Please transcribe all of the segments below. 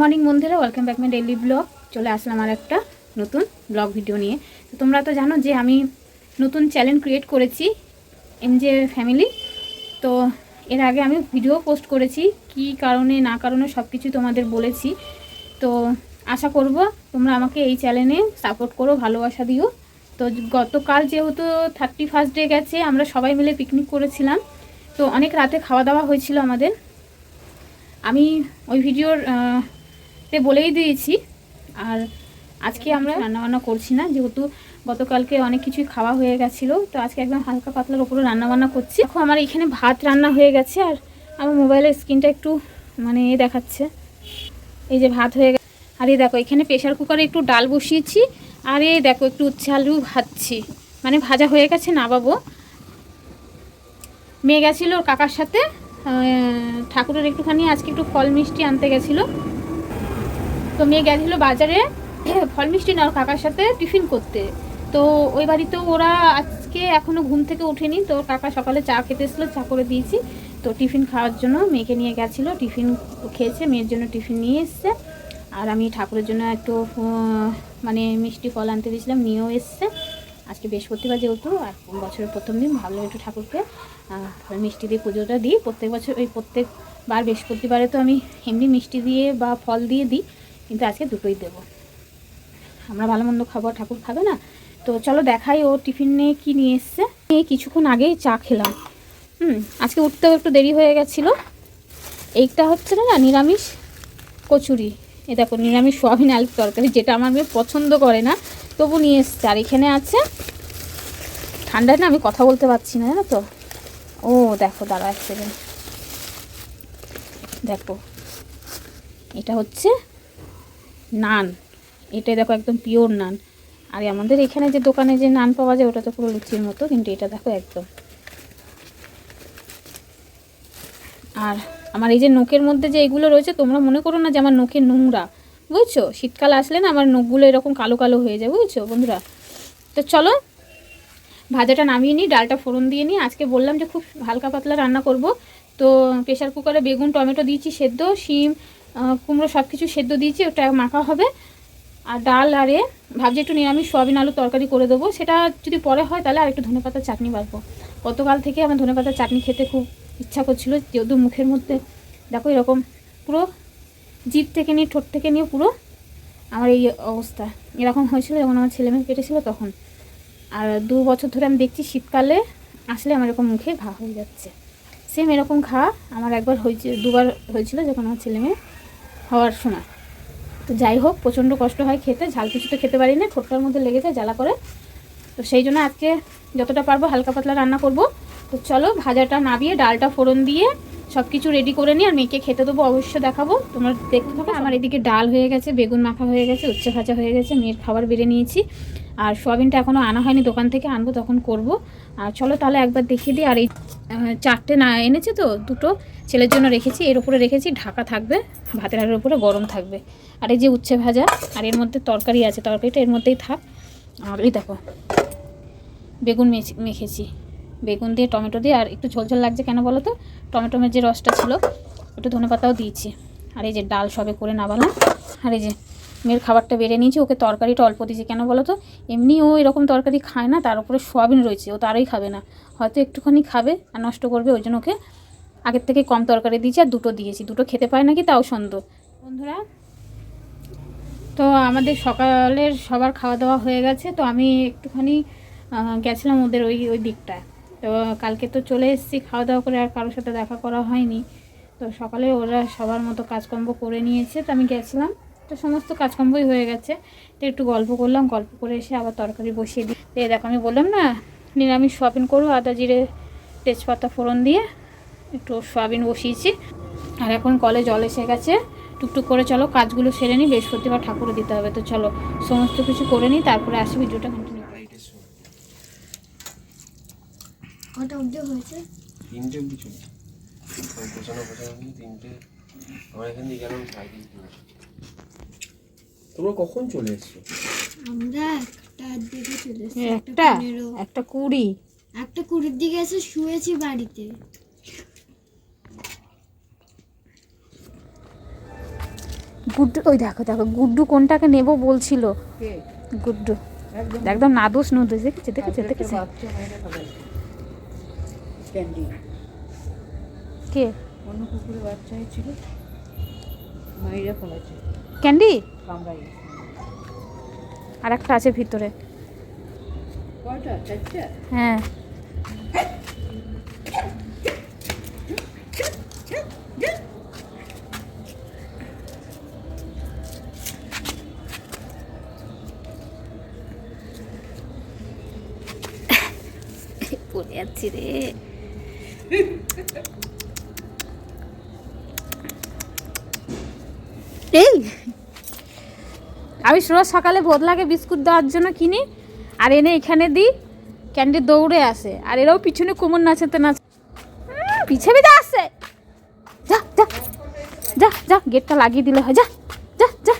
Morning বন্ধুরা welcome back my daily blog চলে আসলাম আর একটা নতুন ব্লগ ভিডিও নিয়ে। তো তোমরা তো জানো যে আমি নতুন চ্যানেল ক্রিয়েট করেছি এম জে ফ্যামিলি তো এর আগে আমি ভিডিও পোস্ট করেছি, কি কারণে, না কারণে সব কিছু তোমাদের বলেছি। তো আশা করব তোমরা আমাকে এই চ্যানেলে সাপোর্ট করো, ভালোবাসা দিও। তো গতকাল যেহেতু থার্টি ফার্স্ট ডে গেছে, আমরা সবাই মিলে পিকনিক করেছিলাম। তো অনেক রাতে খাওয়া দাওয়া হয়েছিল আমাদের। আমি ওই ভিডিওর তে বলেই দিয়েছি। আর আজকে আমরা রান্নাবান্না করছি না যেহেতু গতকালকে অনেক কিছুই খাওয়া হয়ে গেছিল তো আজকে একদম হালকা পাতলার ওপরে রান্নাবান্না করছি। দেখো আমার এখানে ভাত রান্না হয়ে গেছে আর আমার মোবাইলের স্ক্রিনটা একটু মানে এ দেখাচ্ছে। এই যে ভাত হয়ে গেছে। আর এই দেখো এখানে প্রেশার কুকারে একটু ডাল বসিয়েছি আর এই দেখো একটু উচ্ছে আলু ভাজছি। মানে ভাজা হয়ে গেছে নামাবো মেয়ে গেছিল ওর কাকার সাথে ঠাকুরের একটুখানি আজকে একটু ফল মিষ্টি আনতে গেছিল। তো মেয়ে গেছিল বাজারে, ফল মিষ্টি না ওর কাকার সাথে টিফিন করতে। তো ওই বাড়িতে ওরা আজকে এখনও ঘুম থেকে ওঠেনি, তো কাকা সকালে চা খেতে এসেছিল, চা করে দিয়েছি। তো টিফিন খাওয়ার জন্য মেয়েকে নিয়ে গেছিল, টিফিন খেয়েছে, মেয়ের জন্য টিফিন নিয়ে এসছে। আর আমি ঠাকুরের জন্য একটু মানে মিষ্টি ফল আনতে দিয়েছিলাম, নিয়েও এসছে। আজকে বৃহস্পতিবার যেহেতু, আর বছরের প্রথম দিন, ভাবলাম একটু ঠাকুরকে মিষ্টি দিয়ে পুজোটা দিই। প্রত্যেক বছর, ওই প্রত্যেকবার বৃহস্পতিবারে তো আমি এমনি মিষ্টি দিয়ে বা ফল দিয়ে দিই। কিন্তু আজকে দুটোই দেবো। আমরা ভালো মন্দ খাব ঠাকুর খাবে না? তো চলো দেখাই ও টিফিনে কি নিয়ে এসছে। নিয়ে কিছুক্ষণ আগেই চা খেলাম। হুম, আজকে উঠতেও একটু দেরি হয়ে গেছিল। এইটা হচ্ছে না নিরামিষ কচুরি। এ দেখো, নিরামিষ সোয়াবিন আলুর তরকারি, যেটা আমার মেয়ে পছন্দ করে না, তবু নিয়ে এসছে। আর এখানে আছে, ঠান্ডায় না আমি কথা বলতে পারছি না, জানো তো? ও, দেখো, দাঁড়া এক সেকেন্ড দেখো, এটা হচ্ছে নান। এটা দেখো একদম পিওর নান। আর আমাদের এখানে যে দোকানে যে নান পাওয়া যায়, ওটা তো পুরো লুচির মতো, কিন্তু এটা দেখো একদম। আর আমার এই যে নোকের মধ্যে যে এগুলো রয়েছে, তোমরা মনে করো না যে আমার নোকে নোংরা। বুঝছ? শীতকাল আসলে না আমার নখগুলো এরকম কালো কালো হয়ে যায়, বুঝছ বন্ধুরা? তো চলো, ভাজাটা নামিয়ে নিই, ডালটা ফোড়ন দিয়ে নিই। আজকে বললাম যে খুব হালকা পাতলা রান্না করব। তো প্রেশার কুকারে বেগুন, টমেটো দিয়েছি সেদ্ধ, শিম কুমড়ো সব কিছু সেদ্ধ দিয়েছি, ওটা মাখা হবে। আর ডাল আরে ভাবছি একটু নিরামিষ সোয়াবিন আলু তরকারি করে দেবো। সেটা যদি পরে হয় তাহলে আর একটু ধনে পাতার চাটনি বাড়বো। গতকাল থেকে আমার ধনে পাতার চাটনি খেতে খুব ইচ্ছা করছিল, যেহেতু মুখের মধ্যে দেখো এরকম পুরো জিভ থেকে নিয়ে ঠোঁট থেকে নিয়ে পুরো আমার এই অবস্থা। এরকম হয়েছিল যখন আমার ছেলে মেয়ে কেটেছিল তখন। আর দু বছর ধরে আমি দেখছি শীতকালে আসলে আমার এরকম মুখে ঘা হয়ে যাচ্ছে। সেম এরকম ঘা আমার একবার হয়েছে, দুবার হয়েছিল যখন আমার ছেলে মেয়ে। হওয়ার সময় তো যাই হোক, প্রচণ্ড কষ্ট হয় খেতে, ঝাল কিছু তো খেতে পারি না, ঠোঁটটার মধ্যে লেগে যায় জ্বালা করে। তো সেই জন্য আজকে যতটা পারব হালকা পাতলা রান্না করব। তো চলো, ভাজাটা নাবিয়ে ডালটা ফোড়ন দিয়ে সব কিছু রেডি করে নিই আর মেয়েকে খেতে দেবো, অবশ্য দেখাবো। তোমার দেখতে হবে আমার এদিকে ডাল হয়ে গেছে, বেগুন মাখা হয়ে গেছে, উচ্ছে ভাজা হয়ে গেছে, মেয়ের খাবার বেড়ে নিয়েছি। আর সোয়াবিনটা এখনও আনা হয়নি, দোকান থেকে আনব, তখন করব। আর চলো তাহলে একবার দেখিয়ে দিই। আর এই চারটে না এনেছে তো, দুটো ছেলের জন্য রেখেছি। এর উপরে রেখেছি, ঢাকা থাকবে, ভাতের হাড়ের উপরে গরম থাকবে। আর এই যে উচ্ছে ভাজা, আর এর মধ্যে তরকারি আছে, তরকারিটা এর মধ্যেই থাক। আর এই দেখো, বেগুন মেখে- মেখেছি। বেগুন দিয়ে, টমেটো দিয়ে, আর একটু ঝোলঝোল লাগছে কেন বলো তো? টমেটোমের যে রসটা ছিল, একটু ধনে পাতাও দিয়েছি। আর এই যে ডাল সবে করে নাবালাম। আর এই যে মেয়ের খাবারটা বেড়ে নিয়েছি, ওকে তরকারিটা অল্প দিয়েছি। কেন বলো তো? এমনি ও এরকম তরকারি খায় না, তার উপরে সোয়াবিন রয়েছে, ও তারই খাবে না। হয়তো একটুখানি খাবে আর নষ্ট করবে, ওই জন্য ওকে আগের থেকে কম তরকারি দিয়েছি আর দুটো দিয়েছি। দুটো খেতে পায় নাকি তাও সন্দেহ। বন্ধুরা, তো আমাদের সকালের সবার খাওয়া দাওয়া হয়ে গেছে, তো আমি একটুখানি গেছিলাম ওদের ওই ওই দিকটায়। তো কালকে তো চলে এসেছি খাওয়া দাওয়া করে, আর কারোর সাথে দেখা করা হয়নি। তো সকালে ওরা সবার মতো কাজকর্ম করে নিয়েছে, তো আমি গেছিলাম। তো সমস্ত কাজকর্মই হয়ে গেছে। তো একটু গল্প করলাম গল্প করে এসে আবার তরকারি বসিয়ে দিই। তো এই দেখো আমি বললাম না নিরামিষ সোয়াবিন করব আদা জিরে তেজপাতা ফোড়ন দিয়ে একটু সোয়াবিন বসিয়েছি। আর এখন কলে জল এসে গেছে। টুকটুক করে চলো কাজগুলো সেরে নিই বৃহস্পতিবার ঠাকুরে দিতে হবে। তো চলো সমস্ত কিছু করে নিই তারপরে আসি ভিডিওটা কন্টিনিউ কটা অবধি হয়েছে? তিনটে অব্দি চলছে। গোছানো গোছানো তিনটে। আমার এখান দিয়ে গেলাম তোমরা কখন চলে এসছো? আমরা একটার দিকে চলে এসেছি একটা পনেরো। একটা কুড়ি? একটা কুড়ির দিকে এসে শুয়েছি বাড়িতে। গুড্ডু ওই দেখো দেখো গুড্ডু কোনটাকে নেব বলছিল। গুড্ডু। একদম। একদম নাদোষ নুদোষ দেখেছে দেখেছে দেখেছে। কে? অন্য কুকুরের বাচ্চা হয়েছিল ক্যান্ডি? আর একটা আছে ভিতরে। হ্যাঁ। পড়ে যাচ্ছি রে। এই। আমি রোজ সকালে বদলাকে বিস্কুট দেওয়ার জন্য কিনি, আর এনে এখানে দিই, ক্যান্ডি দৌড়ে আসে, আর এরাও পিছনে কোমর নাচাতে নাচ। পিছে পিছে আসছে যা যা যা যা, গেটটা লাগিয়ে দিলে হয়, যা যা যা।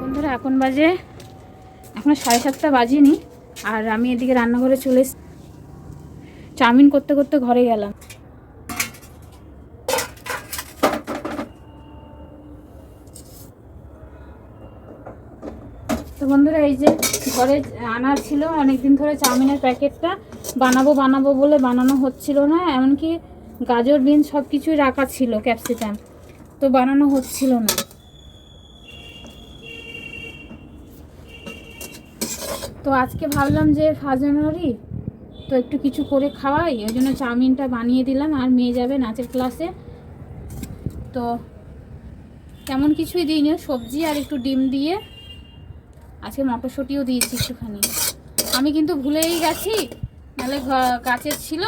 বন্ধুরা, এখন বাজে, এখনও সাড়ে সাতটা বাজিনি, আর আমি এদিকে রান্নাঘরে চলে চাউমিন করতে করতে ঘরে গেলাম। তো বন্ধুরা, এই যে ঘরে আনার ছিল, অনেকদিন ধরে চাউমিনের প্যাকেটটা, বানাবো বানাবো বলে বানানো হচ্ছিল না, এমনকি গাজর বিন সব কিছুই রাখা ছিল, ক্যাপসিকাম, তো বানানো হচ্ছিল না। তো আজকে ভাবলাম যে ফার্স্ট জানুয়ারি তো একটু কিছু করে খাওয়াই, ওই জন্য চাউমিনটা বানিয়ে দিলাম, আর মেয়ে যাবে নাচের ক্লাসে। তো তেমন কিছুই দিইনি, সবজি আর একটু ডিম দিয়ে। আজকে মটরশুঁটিও দিয়েছি একটুখানি। আমি কিন্তু ভুলেই গেছি। নাহলে গাছের ছিল।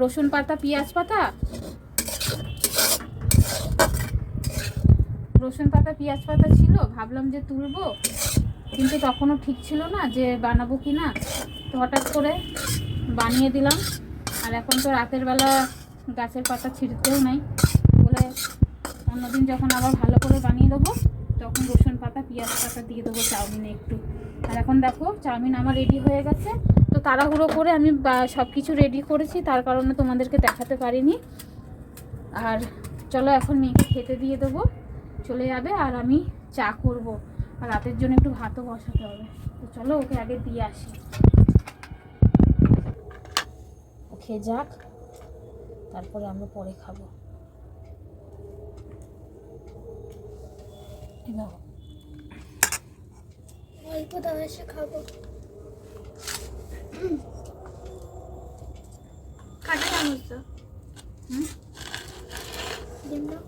রসুন পাতা, পেঁয়াজ পাতা। রসুন পাতা, পেঁয়াজ পাতা ছিল। ভাবলাম যে তুলবো। কিন্তু তখনও ঠিক ছিল না যে বানাবো কি না। তো হঠাৎ করে বানিয়ে দিলাম। আর এখন তো রাতের বেলা গাছের পাতা ছিঁড়তেও নাই। বলে অন্যদিন যখন আবার ভালো করে বানিয়ে দেবো তখন রসুন পাতা, পেঁয়াজ পাতা দিয়ে দেবো চাউমিনে একটু। আর এখন দেখো, চাউমিন আমার রেডি হয়ে গেছে। তো তাড়াহুড়ো করে আমি সব কিছু রেডি করেছি, তার কারণে তোমাদেরকে দেখাতে পারিনি। আর চলো এখন মেয়েকে খেতে দিয়ে দেবো, চলে যাবে আর আমি চা করব। আর রাতের জন্য একটু ভাতও বসাতে হবে। তো চলো ওকে আগে দিয়ে আসি। ও খেয়ে যাক। তারপরে আমরা পরে খাব এই নাও। অল্প দাও এসে খাব। কাটা চামচ দাও ডিম দাও।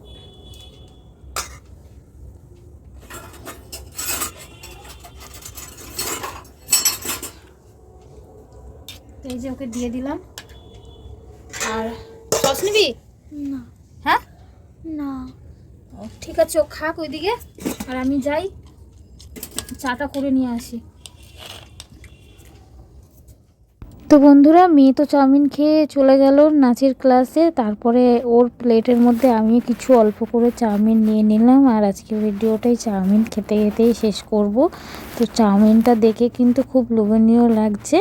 এই যে ওকে দিয়ে দিলাম। আর সস নিবি না হ্যাঁ না ও, ঠিক আছে, ও খাক ওইদিকে। আর আমি যাই, চাটা করে নিয়ে আসি। তো বন্ধুরা, মেয়ে তো চাউমিন খেয়ে চলে গেল নাচের ক্লাসে। তারপরে ওর প্লেটের মধ্যে আমি কিছু অল্প করে চাউমিন নিয়ে নিলাম। আর আজকে ভিডিওটাই চাউমিন খেতে খেতেই শেষ করব। তো চাউমিনটা দেখে কিন্তু খুব লোভনীয় লাগছে।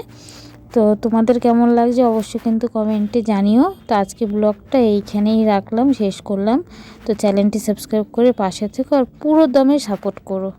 তো তোমাদের কেমন লাগছে অবশ্যই কিন্তু কমেন্টে জানিও। তো আজকে ব্লগটা এইখানেই রাখলাম, শেষ করলাম। তো চ্যানেলটি সাবস্ক্রাইব করে পাশে থেকো আর পুরো দমে সাপোর্ট করো।